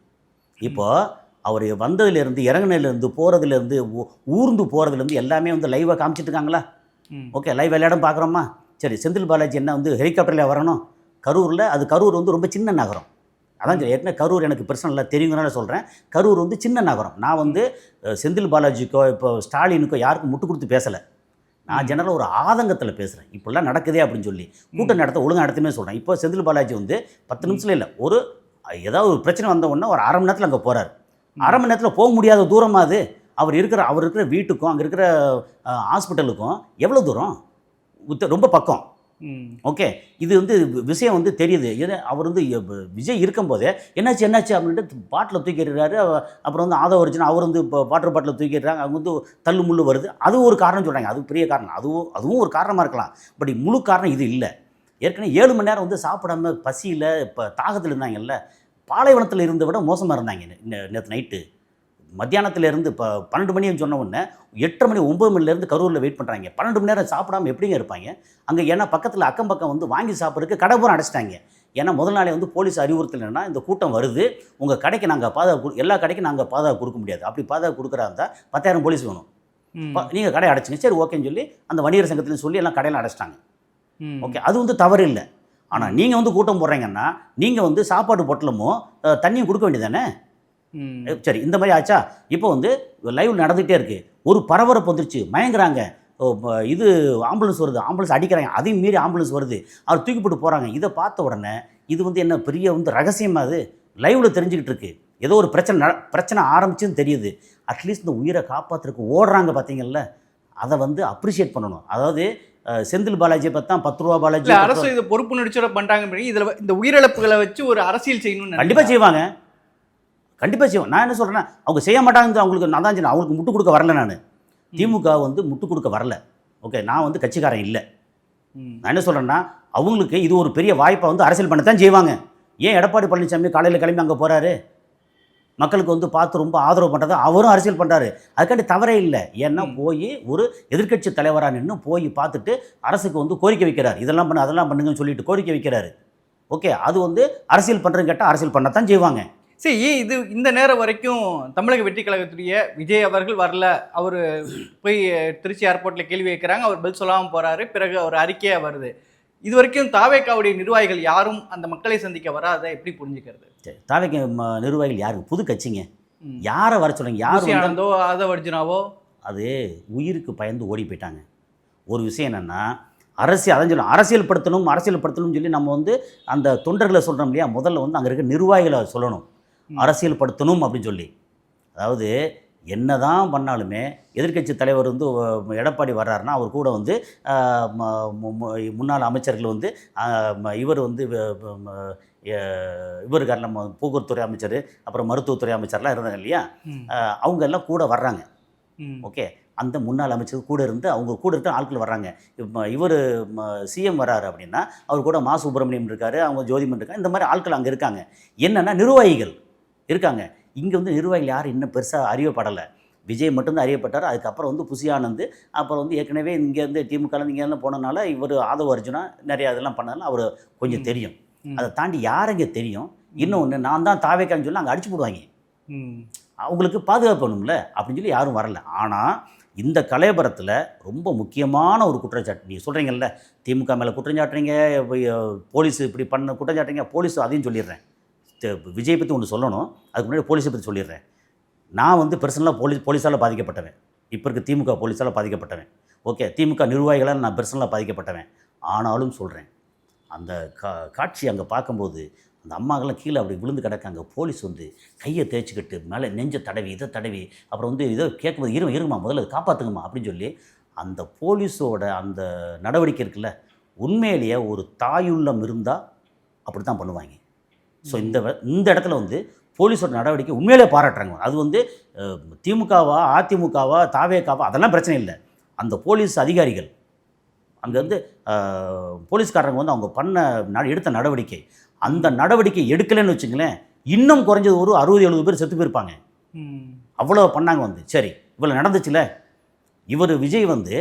இப்போது அவர் வந்ததுலேருந்து இறங்குனதுலேருந்து போகிறதுலேருந்து ஊர்ந்து போகிறதுலேருந்து எல்லாமே வந்து லைவாக காமிச்சிட்டு இருக்காங்களா ம். ஓகே லைவ் இடம் பார்க்குறோமா? சரி செந்தில் பாலாஜி என்ன வந்து ஹெலிகாப்டரில் வரணும்? கரூரில் அது கரூர் வந்து ரொம்ப சின்ன நகரம். அதான் ஏற்கனவே கரூர் எனக்கு பர்சனலாக தெரியுங்கிறனால சொல்கிறேன் கரூர் வந்து சின்ன நகரம். நான் வந்து செந்தில் பாலாஜிக்கோ இப்போ ஸ்டாலினுக்கோ யாருக்கும் முட்டு கொடுத்து பேசலை. நான் ஜெனரலாக ஒரு ஆதங்கத்தில் பேசுகிறேன் இப்படிலாம் நடக்குதே அப்படின்னு சொல்லி. கூட்டம் நடத்த ஒழுங்காக நடத்துமே சொல்கிறேன் இப்போ செந்தில் பாலாஜி வந்து பத்து நிமிஷத்தில் இல்லை ஒரு ஏதாவது ஒரு பிரச்சனை வந்த உடனே ஒரு அரை மணி நேரத்தில் அங்கே போகிறார் அரை மணி நேரத்தில் போக முடியாத தூரமா அது? அவர் இருக்கிற அவர் இருக்கிற வீட்டுக்கும் அங்கே இருக்கிற ஹாஸ்பிட்டலுக்கும் எவ்வளோ தூரம்? ரொம்ப பக்கம். ஓகே இது வந்து வி- விஷயம் வந்து தெரியுது. ஏன்னா அவர் வந்து விஜய் இருக்கும்போதே என்னாச்சு என்னாச்சு அப்படின்ட்டு பாட்டில் தூக்கிடுறாரு அப்புறம் வந்து ஆதவ அர்ஜுன் அவர் வந்து இப்போ வாட்டர் பாட்டில் தூக்கிடுறாங்க அவங்க வந்து தள்ளு முள்ளு வருது. அது ஒரு காரணம் சொல்கிறாங்க அது பெரிய காரணம். அதுவும் அதுவும் ஒரு காரணமாக இருக்கலாம். பட் முழு காரணம் இது இல்லை. ஏற்கனவே ஏழு மணி நேரம் வந்து சாப்பிடாம பசியில் இப்போ தாகத்தில் இருந்தாங்கல்ல பாலைவனத்தில் இருந்த விட மோசமாக இருந்தாங்க நேற்று நைட்டு. மத்தியானத்துல இருந்து இப்போ பன்னெண்டு மணின்னு சொன்ன உடனே எட்டரை மணி ஒம்பது மணிலேருந்து கரூரில் வெயிட் பண்ணுறாங்க பன்னெண்டு மணி நேரம் சாப்பிடாம எப்படிங்க இருப்பாங்க? அங்கே ஏன்னா பக்கத்தில் அக்கம் பக்கம் வந்து வாங்கி சாப்பிட்றதுக்கு கடை பூரா அடைச்சிட்டாங்க. ஏன்னா முதல் நாளே வந்து போலீஸ் அறிவுறுத்தல் என்னன்னா இந்த கூட்டம் வருது. உங்கள் கடைக்கு நாங்கள் பாதுகாப்பு கொடு- எல்லா கடைக்கும் நாங்கள் பாதுகாப்பு கொடுக்க முடியாது. அப்படி பாதுகாப்பு கொடுக்குறா இருந்தால் பத்தாயிரம் போலீஸ் வேணும். நீங்கள் கடை அடைச்சிங்க. சரி ஓகேன்னு சொல்லி அந்த வணிகர் சங்கத்தில் சொல்லி எல்லாம் கடையில் அடைச்சிட்டாங்க. ஓகே அது வந்து தவறு இல்லை. ஆனால் நீங்கள் வந்து கூட்டம் போடுறீங்கன்னா நீங்கள் வந்து சாப்பாடு பொட்டலமும் அஹ், தண்ணியும் கொடுக்க வேண்டியதானே. சரி இந்த மாதிரி ஆச்சா? இப்போ வந்து லைவ் நடந்துகிட்டே இருக்குது ஒரு பரபரப்பு வந்துருச்சு. மயங்குறாங்க. இது ஆம்புலன்ஸ் வருது. ஆம்புலன்ஸ் அடிக்கிறாங்க. அதையும் மீறி ஆம்புலன்ஸ் வருது. அவர் தூக்கி போட்டு போகிறாங்க இதை பார்த்த உடனே இது வந்து என்ன பெரிய வந்து ரகசியமா அது? லைவில் தெரிஞ்சுக்கிட்டு இருக்கு. ஏதோ ஒரு பிரச்சனை பிரச்சனை ஆரம்பிச்சுன்னு தெரியுது. அட்லீஸ்ட் இந்த உயிரை காப்பாற்றுறதுக்கு ஓடுறாங்க பார்த்தீங்கல்ல. அதை வந்து அப்ரிஷியேட் பண்ணணும். அதாவது செந்தில் பாலாஜியை பார்த்தா பத்து ரூபா பாலாஜி அரசு இது பொறுப்பு நடிச்சோட அப்படி இதுல இந்த உயிரிழப்புகளை வச்சு ஒரு அரசியல் செய்யணும்னு கண்டிப்பாக. செய்வாங்க. கண்டிப்பாக செய்வாங்க நான் என்ன சொல்கிறேன்னா அவங்க செய்ய மாட்டாங்க அவங்களுக்கு நான் தான் அவங்களுக்கு முட்டு கொடுக்க வரல நான். திமுக வந்து முட்டு கொடுக்க வரல. ஓகே நான் வந்து கட்சிக்காரன் இல்லை. நான் என்ன சொல்கிறேன்னா அவங்களுக்கு இது ஒரு பெரிய வாய்ப்பை வந்து அரசியல் பண்ணத்தான் செய்வாங்க. ஏன் எடப்பாடி பழனிசாமி காலையில் கிளம்பி அங்கே போகிறாரு மக்களுக்கு வந்து பார்த்து ரொம்ப ஆதரவு பண்ணுறது அவரும் அரசியல் பண்ணுறாரு அதுக்காண்டி தவறே இல்லை. ஏன்னா. போய் ஒரு எதிர்க்கட்சி தலைவராக நின்று போய் பார்த்துட்டு அரசுக்கு வந்து கோரிக்கை வைக்கிறார். இதெல்லாம் பண்ணு அதெல்லாம் பண்ணுங்கன்னு சொல்லிட்டு கோரிக்கை வைக்கிறாரு. ஓகே அது வந்து அரசியல் பண்ணுறேன்னு கேட்டால் அரசியல் பண்ணத்தான் செய்வாங்க. சரி ஏன் இது இந்த நேரம் வரைக்கும் தமிழக வெற்றி கழகத்துடைய விஜய் அவர்கள் வரல? அவர் போய் திருச்சி ஏர்போர்ட்ல கேள்வி வைக்கிறாங்க அவர் பதில் சொல்லாமல் போறாரு பிறகு ஒரு அறிக்கையா வருது. இது வரைக்கும் தாவேக்காவுடைய நிர்வாகிகள் யாரும் அந்த மக்களை சந்திக்க வராத? எப்படி புரிஞ்சுக்கிறது? சரி தாவைக்கு நிர்வாகிகள் யாருங்க புது கட்சிங்க. யாரை வர சொல்லுங்க யார் ஆனந்தோ ஆதவ அர்ஜுனாவோ? அது உயிருக்கு பயந்து ஓடி போயிட்டாங்க. ஒரு விஷயம் என்னென்னா அரசியல் அதான் சொல்லணும் அரசியல் படுத்தணும் அரசியல் படுத்தணும்னு சொல்லி நம்ம வந்து அந்த தொண்டர்களை சொல்கிறோம் இல்லையா? முதல்ல வந்து அங்கே இருக்க நிர்வாகிகளை சொல்லணும். அரசியல் படுத்தணும் அப்படின்னு சொல்லி. அதாவது என்னதான் பண்ணாலுமே எதிர்க்கட்சி தலைவர் வந்து எடப்பாடி வர்றாருன்னா அவர் கூட வந்து முன்னாள் அமைச்சர்கள் வந்து இவர் வந்து வ- வ- ம- அஹ், இவர் இருக்கார் நம்ம போக்குவரத்துறை அமைச்சர் அப்புறம் மருத்துவத்துறை அமைச்சர்லாம் இருந்தாங்க இல்லையா? அவங்க எல்லாம் கூட வர்றாங்க. ஓகே. அந்த முன்னாள் அமைச்சர் கூட இருந்து அவங்க கூட இருக்க ஆட்கள் வர்றாங்க. இப்போ இவர் சிஎம் வராரு அப்படின்னா அவர் கூட மா. சுப்பிரமணியம் இருக்காரு அவங்க ஜோதிமன் இருக்காங்க இந்த மாதிரி ஆட்கள் அங்கே இருக்காங்க. என்னென்னா நிர்வாகிகள். இருக்காங்க. இங்கே வந்து நிர்வாகிகள் யாரும் இன்னும் பெருசாக அறியப்படலை. விஜய் மட்டும்தான் அறியப்பட்டார். அதுக்கப்புறம் வந்து புசி ஆனந்த் அப்புறம் வந்து ஏற்கனவே இங்கேருந்து திமுகலேருந்து இங்கேருந்து போனனால இவர் ஆதவ அர்ஜுனா நிறையா இதெல்லாம் பண்ணனால அவர் கொஞ்சம். தெரியும். அதை தாண்டி யாருங்க தெரியும்? இன்னொன்று நான் தான் தாவேக்கான்னு சொல்லி அங்கே அடிச்சு போடுவாங்க. அவங்களுக்கு பாதுகாப்பு வேணும்ல அப்படின்னு சொல்லி யாரும் வரல. ஆனால் இந்த கலையபரத்தில் ரொம்ப முக்கியமான ஒரு குற்றச்சாட்டு நீங்கள் சொல்கிறீங்கல்ல திமுக மேலே குற்றஞ்சாட்டுறீங்க போலீஸ் இப்படி பண்ண குற்றஞ்சாட்டுறீங்க போலீஸ் அதையும் சொல்லிடுறேன். விஜய் பற்றி ஒன்று சொல்லணும். அதுக்கு முன்னாடி போலீஸை பற்றி சொல்லிடுறேன். நான் வந்து பர்சனலாக போலீஸ் போலீஸால் பாதிக்கப்பட்டவன். இப்போ இருக்க திமுக போலீஸால் பாதிக்கப்பட்டவன். ஓகே திமுக நிர்வாகிகளால் நான் பர்சனலாக பாதிக்கப்பட்டவன். ஆனாலும் சொல்கிறேன் அந்த கா காட்சி அங்கே பார்க்கும்போது அந்த அம்மாக்கெல்லாம் கீழே அப்படி விழுந்து கிடக்காங்க. போலீஸ் வந்து கையை தேய்ச்சிக்கிட்டு மேலே நெஞ்ச தடவி இதை தடவி அப்புறம் வந்து இதை கேட்கும்போது இரும இருமா முதல்ல அதை காப்பாற்றுங்கம்மா அப்படின்னு சொல்லி அந்த போலீஸோட அந்த நடவடிக்கை இருக்குல்ல உண்மையிலேயே ஒரு தாயுள்ளம் இருந்தால் அப்படி தான் பண்ணுவாங்க. ஸோ இந்த இந்த இடத்துல வந்து போலீஸோட நடவடிக்கை உண்மையிலே பாராட்டுறாங்க. அது வந்து திமுகவா அதிமுகவா தாவேக்காவா அதெல்லாம் பிரச்சனை இல்லை. அந்த போலீஸ் அதிகாரிகள் அங்கே வந்து அஹ், போலீஸ்காரங்க வந்து அவங்க பண்ண ந- எடுத்த நடவடிக்கை. அந்த நடவடிக்கை எடுக்கலைன்னு வச்சுங்களேன் இன்னும் குறைஞ்சது ஒரு அறுபது எழுபது பேர் செத்து போயிருப்பாங்க. அவ்வளோ பண்ணாங்க வந்து. சரி இவ்வளோ நடந்துச்சுல? இவர் விஜய் வந்து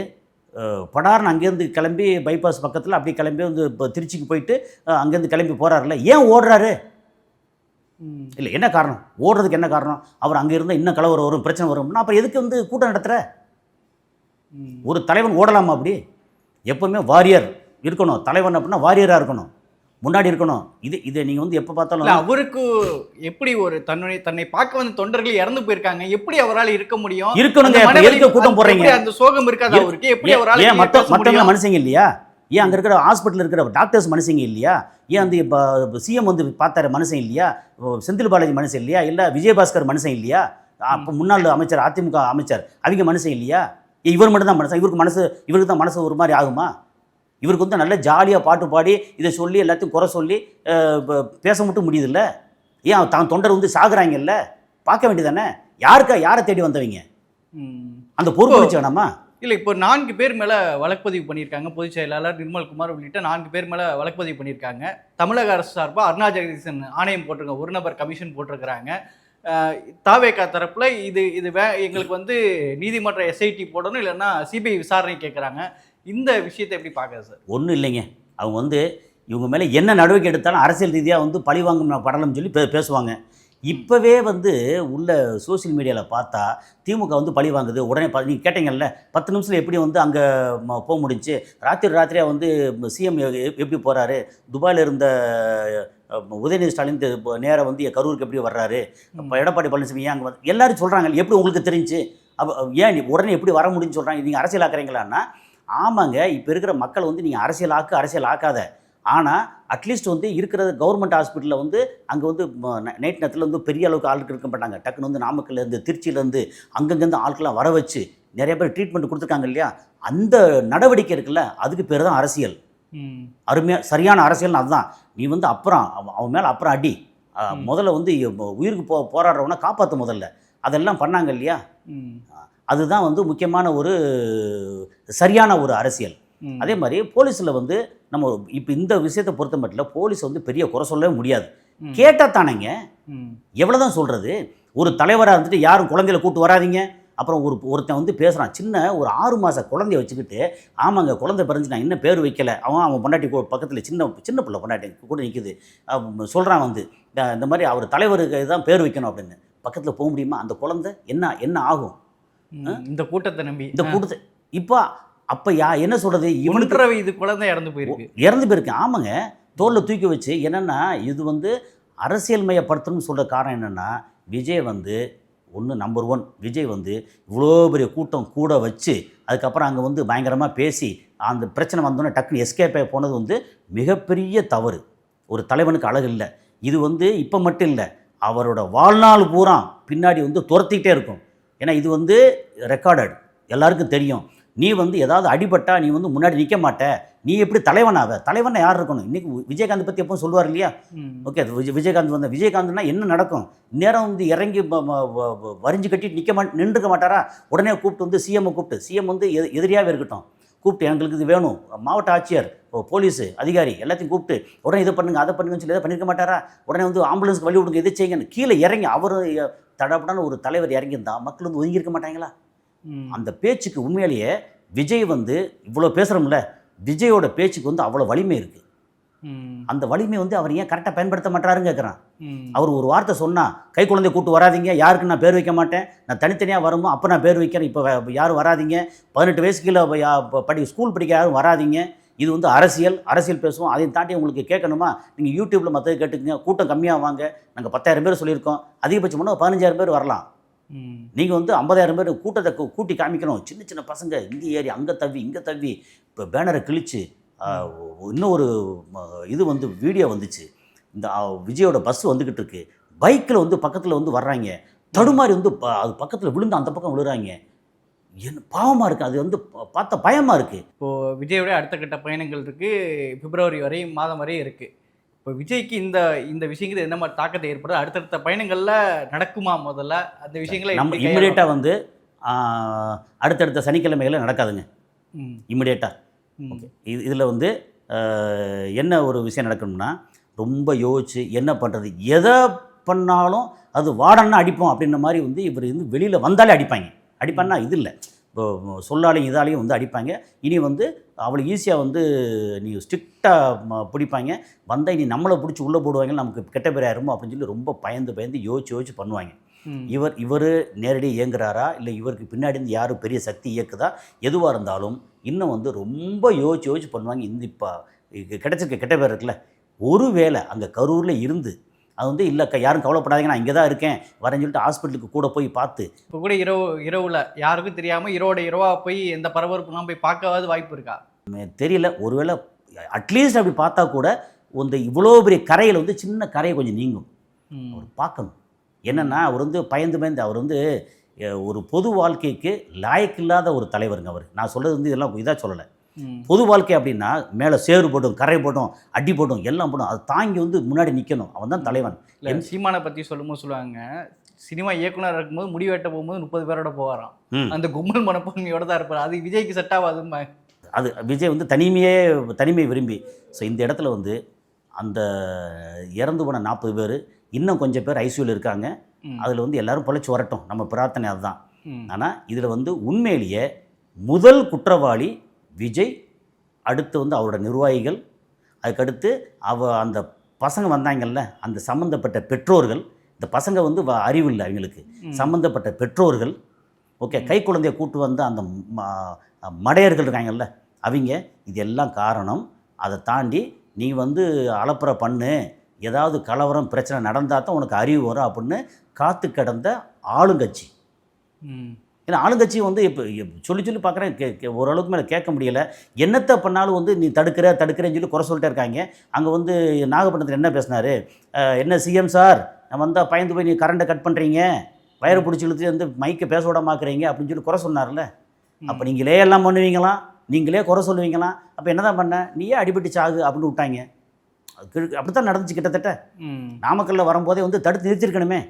படார்னு அங்கேருந்து கிளம்பி பைபாஸ் பக்கத்தில் அப்படியே கிளம்பி வந்து இப்போ திருச்சிக்கு போயிட்டு அங்கேருந்து கிளம்பி போகிறாருல ஏன் ஓடுறாரு. இல்லை என்ன காரணம்? ஓடுறதுக்கு என்ன காரணம்? அவர் அங்கே இருந்தால் இன்னும் கலவரம் வரும் பிரச்சனை வரும்னா அப்புறம் எதுக்கு வந்து கூட்டம் நடத்துகிற. ஒரு தலைவன் ஓடலாமா அப்படி? எப்பவுமே வாரியர் இருக்கணும். தலைவன் அப்படின்னா வாரியராக இருக்கணும். முன்னாடி இருக்கணும். இது இதை நீங்கள் வந்து எப்போ பார்த்தாலும் அவருக்கு எப்படி ஒரு தன்னுடைய தன்னை பார்க்க வந்த தொண்டர்கள் இறந்து போயிருக்காங்க? எப்படி அவரால் இருக்க முடியும்? இருக்கணுங்க எதுக்கு கூட்டம் போடுறீங்க அந்த சோகம் இருக்காது அவருக்கு? எப்படி அவரால் மற்ற மற்றவங்க? மனுஷங்க இல்லையா? ஏன் அங்கே இருக்கிற ஹாஸ்பிட்டல் இருக்கிற டாக்டர்ஸ் மனுஷங்க இல்லையா? ஏன் அந்த இப்போ சிஎம் வந்து பார்த்தாரு மனுஷன் இல்லையா? செந்தில் பாலாஜி மனுஷன் இல்லையா? இல்லை விஜயபாஸ்கர் மனுஷன் இல்லையா? அப்போ முன்னாள் அமைச்சர் அதிமுக அமைச்சர் அவங்க மனுஷன் இல்லையா? ஏன் இவர் மட்டும் தான் மனுஷன் இவருக்கு மனசு இவருக்கு தான் மனசு ஒரு மாதிரி ஆகுமா? இவருக்கு வந்து நல்ல ஜாலியாக பாட்டு பாடி இதை சொல்லி எல்லாத்தையும் குறை சொல்லி பேச மட்டும் முடியுதுல்ல? ஏன் தான் தொண்டர் வந்து சாகுறாங்கல்ல? பார்க்க வேண்டியதானே யாருக்கா யாரை தேடி வந்தவங்க. அந்த பொறுப்பு வச்சு வேணாமா? இல்லை இப்போ நான்கு பேர் மேலே வழக்குப்பதிவு பண்ணியிருக்காங்க. பொதுச் செயலாளர் நிர்மல்குமார் உள்ளிட்ட நான்கு பேர் மேலே வழக்குப்பதிவு பண்ணியிருக்காங்க. தமிழக அரசு சார்பாக அருணா ஜெகதீசன் ஆணையம் போட்டிருக்காங்க ஒரு நபர் கமிஷன் போட்டிருக்கிறாங்க. தாவேக்கா தரப்பில் இது இது வே எங்களுக்கு வந்து நீதிமன்ற எஸ்ஐடி போடணும் இல்லைன்னா சிபிஐ விசாரணை கேட்குறாங்க இந்த விஷயத்தை எப்படி பார்க்குறது சார்? ஒன்றும் இல்லைங்க. அவங்க வந்து இவங்க மேலே என்ன நடவடிக்கை எடுத்தாலும் அரசியல் ரீதியாக வந்து பழி வாங்கும் படலம்னு சொல்லி பே பேசுவாங்க. இப்போவே வந்து உள்ள சோஷியல் மீடியாவில் பார்த்தா திமுக வந்து பழி வாங்குது. உடனே ப நீங்கள் கேட்டீங்கல்ல பத்து நிமிஷத்தில் எப்படி வந்து அங்கே போக முடிஞ்சு? ராத்திரி ராத்திரியாக வந்து சிஎம் எப்படி போகிறாரு துபாயில் இருந்த உதயநிதி ஸ்டாலின் நேராக வந்து கரூருக்கு எப்படி வர்றாரு? எடப்பாடி பழனிசாமி ஏன் அங்கே வந்து எல்லாரும் சொல்கிறாங்க எப்படி உங்களுக்கு தெரிஞ்சு? அப்போ ஏன் நீ உடனே எப்படி வர முடியும்னு சொல்கிறாங்க நீங்கள் அரசியலாக்குறீங்களான்னா ஆமாங்க இப்போ இருக்கிற மக்கள் வந்து நீங்கள் அரசியலாக்கு அரசியல் ஆக்காத ஆனால் அட்லீஸ்ட் வந்து இருக்கிற கவர்மெண்ட் ஹாஸ்பிட்டலில் வந்து அங்கே வந்து நைட் நேரத்தில் வந்து பெரிய அளவுக்கு ஆட்கள் இருக்க மாட்டாங்க. டக்குன்னு வந்து நாமக்கல்லேருந்து திருச்சியிலேருந்து அங்கங்கேருந்து ஆட்கள்லாம் வர வச்சு நிறைய பேர் ட்ரீட்மெண்ட் கொடுத்துருக்காங்க இல்லையா? அந்த நடவடிக்கை இருக்குல்ல அதுக்கு பேர் தான் அரசியல். அருமையாக சரியான அரசியல்னு அதுதான். நீ வந்து அப்புறம் அவன் மேலே அப்புறம் அடி. முதல்ல வந்து உயிருக்கு போ போராடுறவனை காப்பாற்று முதல்ல. அதெல்லாம் பண்ணாங்க இல்லையா? அதுதான் வந்து முக்கியமான ஒரு சரியான ஒரு அரசியல். அதே மாதிரி போலீஸில் வந்து நம்ம இப்போ இந்த விஷயத்தை பொறுத்த மட்டும் போலீஸ் வந்து பெரிய குறை சொல்லவே முடியாது. கேட்டால் தானேங்க. ம். எவ்வளோ தான் சொல்கிறது ஒரு தலைவராக இருந்துட்டு யாரும் குழந்தையில கூட்டு வராதீங்க. அப்புறம் ஒரு ஒருத்தன் வந்து பேசுகிறான் சின்ன ஒரு ஆறு மாத குழந்தைய வச்சுக்கிட்டு ஆமாங்க குழந்தை பிறந்து நான் இன்னும் பேர் வைக்கல. அவன் அவன் பொண்டாட்டி பக்கத்தில் சின்ன சின்ன பிள்ளை பொண்டாட்டி கூட நிற்குது சொல்கிறான் வந்து "இந்த- மாதிரி அவர் தலைவருக்கு தான் பேர் வைக்கணும் அப்படின்னு. பக்கத்தில் போக முடியுமா? அந்த குழந்தை என்ன என்ன ஆகும். இந்த கூட்டத்தை நம்பி. இந்த கூட்டத்தை இப்போ அப்போ யா என்ன சொல்கிறது இவனுக்கு வயது குழந்தை இறந்து போயிருக்கு. இறந்து போயிருக்கேன் ஆமாங்க. தோளில் தூக்கி வச்சு என்னென்னா இது வந்து அரசியல் மயப்படுத்தணும்னு சொல்கிற காரணம் என்னென்னா விஜய் வந்து ஒன்று நம்பர் ஒன் விஜய் வந்து இவ்வளோ பெரிய கூட்டம் கூட வச்சு அதுக்கப்புறம் அங்கே வந்து பயங்கரமாக பேசி அந்த பிரச்சனை வந்தோன்னே டக்குன்னு எஸ்கேப் ஆகி போனது வந்து மிகப்பெரிய தவறு. ஒரு தலைவனுக்கு அழகு இல்லை. இது வந்து இப்போ மட்டும் இல்லை. அவரோட வாழ்நாள் பூரா பின்னாடி வந்து துரத்திக்கிட்டே இருக்கும். ஏன்னா இது வந்து ரெக்கார்டட் எல்லாருக்கும் தெரியும். நீ வந்து ஏதாவது அடிபட்டா நீ வந்து முன்னாடி நிற்க மாட்ட. நீ எப்படி தலைவனாவ? தலைவனை யார் இருக்கணும்? இன்னைக்கு விஜயகாந்த் பற்றி எப்பவும் சொல்லுவார் இல்லையா. ஓகே அது விஜய் விஜயகாந்த் வந்த விஜயகாந்த்னா என்ன நடக்கும்? நேரம் வந்து இறங்கி வரிஞ்சு கட்டிட்டு நிற்க மா நின்றுக்க மாட்டாரா? உடனே கூப்பிட்டு வந்து சிஎம்மை கூப்பிட்டு சிஎம் வந்து எது எதிரியாகவே இருக்கட்டும். கூப்பிட்டு எங்களுக்கு இது வேணும். மாவட்ட ஆட்சியர் போலீஸு அதிகாரி எல்லாத்தையும் கூப்பிட்டு உடனே இதை பண்ணுங்க அதை பண்ணுங்கன்னு சொல்லி எதை பண்ணியிருக்க மாட்டாரா? உடனே வந்து ஆம்புலன்ஸ்க்கு வழி விடுங்க இதை செய்யுங்கன்னு. கீழே இறங்கி அவர் தடப்படான ஒரு தலைவர் இறங்கியிருந்தா மக்கள் வந்து ஒதுங்கியிருக்க மாட்டாங்களா. அந்த பேச்சுக்கு உண்மையிலேயே விஜய் வந்து இவ்வளோ பேசுகிறோம்ல விஜயோட பேச்சுக்கு வந்து அவ்வளோ வலிமை இருக்குது. அந்த வலிமை வந்து அவர் ஏன் கரெக்டாக பயன்படுத்த மாட்டாருன்னு கேட்குறான். அவர் ஒரு வார்த்தை சொன்னால் கை குழந்தை கூட்டு வராதீங்க யாருக்கு நான் பேர் வைக்க மாட்டேன் நான் தனித்தனியாக வருமோ அப்போ நான் பேர் வைக்கிறேன் இப்போ யாரும் வராதீங்க பதினெட்டு வயசு கீழே படி ஸ்கூல் படிக்க யாரும் வராதீங்க இது வந்து அரசியல் அரசியல் பேசுவோம் அதையும் தாண்டி உங்களுக்கு கேட்கணுமா நீங்கள் யூடியூப்பில் மற்றது கேட்டுக்கங்க கூட்டம் கம்மியாக வாங்க நாங்கள் பத்தாயிரம் பேர் சொல்லியிருக்கோம் அதிகபட்சம் பண்ணால் பதினஞ்சாயிரம் பேர் வரலாம். நீங்கள் வந்து ஐம்பதாயிரம் பேர் கூட்டத்தை கூட்டி காமிக்கணும். சின்ன சின்ன பசங்க இங்கே ஏறி அங்கே தவ்வி இங்கே தவ்வி இப்போ பேனரை கிழிச்சு இன்னும் ஒரு இது வந்து வீடியோ வந்துச்சு. இந்த விஜயோட பஸ் வந்துக்கிட்டு இருக்கு. பைக்கில் வந்து பக்கத்தில் வந்து வர்றாங்க. தடுமாறி வந்து அது பக்கத்தில் விழுந்து அந்த பக்கம் விழுறாங்க. என்ன பாவமாக இருக்குது அது வந்து பார்த்தா பயமாக இருக்குது இப்போ விஜயோட அடுத்த கட்ட பயணங்கள் இருக்கு. பிப்ரவரி வரை மாதம் வரை இருக்கு. இப்போ விஜய்க்கு இந்த இந்த விஷயங்கள் என்ன மாதிரி தாக்கத்தை ஏற்படுது அடுத்தடுத்த பயணங்கள்ல நடக்குமா முதல்ல அந்த விஷயங்களை நம்ம? இம்மிடியேட்டாக வந்து அடுத்தடுத்த சனிக்கிழமைகளில் நடக்காதுங்க. இம்மிடியேட்டாக ம். இது இதில் வந்து என்ன ஒரு விஷயம் நடக்கணும்னா ரொம்ப யோசிச்சு என்ன பண்ணுறது எதை பண்ணாலும் அது வாடன்னா அடிப்போம் அப்படின்ற மாதிரி வந்து இவர் வந்து வெளியில் வந்தாலே அடிப்பாங்க அடிப்பான்னா இது இல்லை சொல்லாலையும் இதாலையும் வந்து அடிப்பாங்க. இனி வந்து அவ்வளோ ஈஸியாக வந்து நீ ஸ்ட்ரிக்டாக பிடிப்பாங்க. வந்தால் இனி நம்மளை பிடிச்சி உள்ளே போடுவாங்க நமக்கு கெட்ட பேர் ஆயிருமோ அப்படின்னு சொல்லி ரொம்ப பயந்து பயந்து யோசிச்சு யோசிச்சு பண்ணுவாங்க. இவர் இவர் நேரடி இயங்குறாரா? இல்லை இவருக்கு பின்னாடி இருந்து யாரும் பெரிய சக்தி இயக்குதா? எதுவாக இருந்தாலும் இன்னும் வந்து ரொம்ப யோசிச்சு யோசிச்சு பண்ணுவாங்க. இந்த இப்போ கிடைச்சிருக்க கெட்ட பேர் இருக்குல்ல. ஒருவேளை அங்கே கரூரில் இருந்து அது வந்து இல்லைக்கா யாரும் கவலைப்படாதீங்க நான் இங்கே தான் இருக்கேன். வரேன்னு சொல்லிட்டு ஹாஸ்பிட்டலுக்கு கூட போய் பார்த்து. இப்போ கூட இரவு இரவுல யாருக்கும் தெரியாம இரவோட இரவா போய் எந்த பரபரப்புலாம் போய் பார்க்கவாது வாய்ப்பு இருக்கா? தெரியல. ஒருவேளை அட்லீஸ்ட் அப்படி பார்த்தா கூட இந்த இவ்வளோ பெரிய கரையில் வந்து சின்ன கரையை கொஞ்சம் நீங்கும். அவர் பார்க்கணும். என்னென்னா அவர் வந்து பயந்து பயந்து அவர் வந்து ஒரு பொது வாழ்க்கைக்கு லாயக்கில்லாத ஒரு தலைவருங்க அவர். நான் சொல்கிறது வந்து இதெல்லாம் இதாக சொல்லலை. பொது வாழ்க்கை அப்படின்னா மேலே சேறு போட்டும் கரை போட்டும் அடி போட்டும் எல்லாம் போடும் அது தாங்கி வந்து முன்னாடி நிற்கணும் அவன் தான் தலைவன். இல்ல சீமானை பத்தி சொல்லும்போது சொல்லுவாங்க சினிமா இயக்குனர் இருக்கும்போது முடி வெட்ட போகும்போது முப்பது பேரோட போவாராம். அந்த கும்பல் மனப்பான்மையோட தான் இருப்பாரு. அது விஜய்க்கு செட் ஆகாதுமா அது விஜய் வந்து தனிமையே தனிமை விரும்பி. ஸோ இந்த இடத்துல வந்து அந்த இறந்து போன நாற்பது பேர் இன்னும் கொஞ்சம் பேர் ஐசியூவில் இருக்காங்க. அதில் வந்து எல்லாரும் பொழைச்சி வரட்டும். நம்ம பிரார்த்தனை அதுதான். ஆனால் இதில் வந்து உண்மையிலேயே முதல் குற்றவாளி விஜய் அடுத்து வந்து அவரோட நிர்வாகிகள் அதுக்கடுத்து அவ அந்த பசங்க வந்தாங்கல்ல அந்த சம்மந்தப்பட்ட பெற்றோர்கள் இந்த பசங்க வந்து வ- அறிவு இல்லை அவங்களுக்கு. சம்மந்தப்பட்ட பெற்றோர்கள் ஓகே கை குழந்தைய கூட்டு வந்த அந்த மடையர்கள் இருக்காங்கல்ல அவங்க இது எல்லாம் காரணம். அதை தாண்டி நீ வந்து அலப்புற பண்ணு. ஏதாவது கலவரம் பிரச்சனை நடந்தால் தான் உனக்கு அறிவு வரும் அப்படின்னு காத்து கிடந்த ஆளுங்கட்சி. ஏன்னா ஆளுங்கட்சி வந்து இப்போ சொல்லி சொல்லி பார்க்குறேன் கே ஓரளவுக்கு மேலே கேட்க முடியல. என்னத்தை பண்ணாலும் வந்து நீ தடுக்கிற தடுக்கிறேன்னு சொல்லி குறை சொல்லிட்டே இருக்காங்க. அங்கே வந்து நாகப்பட்டினத்தில் என்ன பேசினாரு? என்ன சிஎம் சார் நான் வந்தால் பயந்து போய் நீ கரண்ட்டை கட் பண்ணுறீங்க வயரை பிடிச்சி இழுத்து வந்து மைக்கை பேச விடாமாக்குறீங்க அப்படின்னு சொல்லி குறை சொன்னார்ல. அப்போ நீங்களே எல்லாம் பண்ணுவீங்களாம் நீங்களே குறை சொல்லுவீங்களாம் அப்போ என்ன தான் பண்ண நீயே அடிபட்டு சாகு அப்படின்னு விட்டாங்க. அப்படி தான் நடந்துச்சு கிட்டத்தட்ட. ம். நாமக்கல்ல வரும்போதே வந்து தடுத்து நிறுத்திருக்கணுமே.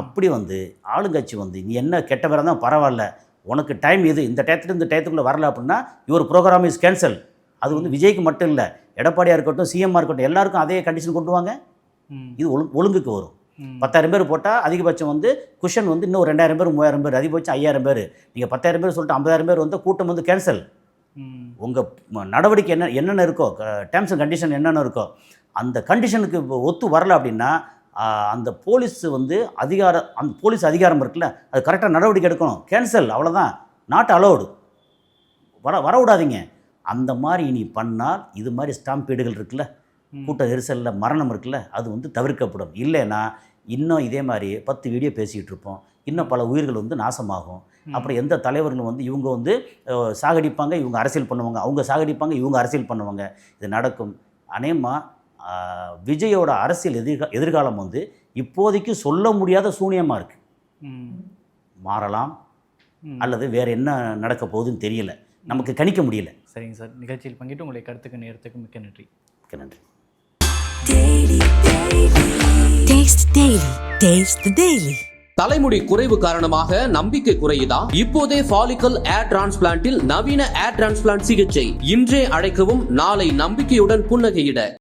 அப்படி வந்து ஆளுங்கட்சி வந்து நீ என்ன கெட்ட பேராக தான் பரவாயில்ல. உனக்கு டைம் இது இந்த டயத்துல இந்த டயத்துக்குள்ளே வரல அப்படின்னா யுவர் ப்ரோக்ராம் இஸ் கேன்சல் அது வந்து விஜய்க்கு மட்டும் இல்லை எடப்பாடியாக இருக்கட்டும் சிஎம்மாக இருக்கட்டும் எல்லாருக்கும் அதே கண்டிஷன் கொண்டு வாங்க. இது ஒழு ஒழுங்குக்கு வரும். பத்தாயிரம் பேர் போட்டால் அதிகபட்சம் வந்து குஷன் வந்து இன்னும் ரெண்டாயிரம் பேர் மூவாயிரம் பேர் அதிகபட்சம் ஐயாயிரம் பேர். நீங்கள் பத்தாயிரம் பேர் சொல்லிட்டு ஐம்பதாயிரம் பேர் வந்து கூட்டம் வந்து கேன்சல். உங்கள் நடவடிக்கை என்ன என்னென்ன இருக்கோ டேர்ம்ஸ் அண்ட் கண்டிஷன் என்னென்ன இருக்கோ அந்த கண்டிஷனுக்கு ஒத்து வரல அப்படின்னா அந்த போலீஸ் வந்து அதிகார அந்த போலீஸ் அதிகாரம் இருக்குல்ல அது கரெக்டாக நடவடிக்கை எடுக்கணும். கேன்சல் அவ்வளோதான் நாட் அலௌடு வர வர விடாதீங்க. அந்த மாதிரி நீ பண்ணால் இது மாதிரி ஸ்டாம்பீடுகள் இருக்குல்ல. கூட்ட நெரிசலில் மரணம் இருக்குல்ல அது வந்து தவிர்க்கப்படும். இல்லைன்னா இன்னும் இதே மாதிரி பத்து வீடியோ பேசிக்கிட்டு இருப்போம். இன்னும் பல உயிர்கள் வந்து நாசமாகும். அப்புறம் எந்த தலைவர்களும் வந்து இவங்க வந்து சாகடிப்பாங்க இவங்க அரசியல் பண்ணுவாங்க. அவங்க சாகடிப்பாங்க இவங்க அரசியல் பண்ணுவாங்க. இது நடக்கும். அநேகமாக விஜயோட அரசியல் எதிர்கா எதிர்காலம் வந்து இப்போதைக்கு சொல்ல முடியாத சூனியமாக இருக்குது ம். மாறலாம். அல்லது வேறு என்ன நடக்க போகுதுன்னு தெரியல. நமக்கு கணிக்க முடியல. சரிங்க சார். நிகழ்ச்சியில் பங்கிட்டு உங்களுடைய கருத்துக்கு நேரத்துக்கு மிக்க நன்றி. மிக்க நன்றி. தலைமுடி குறைவு காரணமாக நம்பிக்கை குறையுதா? இப்போதே ஃபாலிக்கல் ஏர் டிரான்ஸ்பிளான்ட்டில் நவீன ஏர் டிரான்ஸ்பிளான்ட் சிகிச்சை இன்றே அழைக்கவும் நாளை நம்பிக்கையுடன் புன்னகையிட.